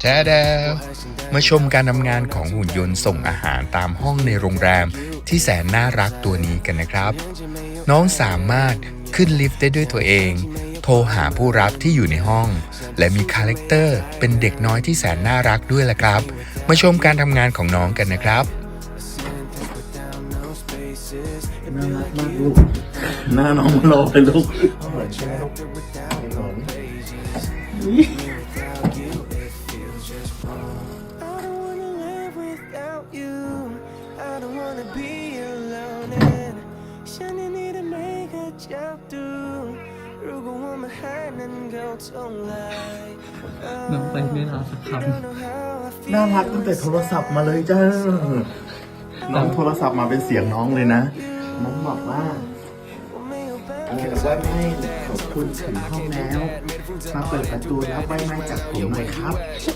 แท้แดมาชมการทำงานของหุ่นยนต์ส่งอาหารตามห้องในโรงแรมที่แสนน่ารักตัวนี้กันนะครับ น้องสามารถขึ้นลิฟต์ได้ด้วยตัวเอง โทรหาผู้รับที่อยู่ในห้อง และมีคาแรคเตอร์เป็นเด็กน้อยที่แสนน่ารักด้วยล่ะครับ มาชมการทำงานของน้องกันนะครับน่ารักมากลูกหน้าน้องมันรอเลยลูก wanna be alone. And ฉันยังนี่ได้ไม่ก็จับดูรู้ก็ว่ามันหายนั้นเขาทงลายน้องไปไม่รอสักค Don't know how I feel. น่ารักตั้งแต่โทรศัพท์มาเลยจ้าน้องโทรศัพท์มาเป็นเสียงน้องเลยนะ น้องบอกว่าเออว่าไม่ขอบคุณถึงห้องแล้ว มาเปิดประตูแล้วใบไม้จากผมหน่อยครับ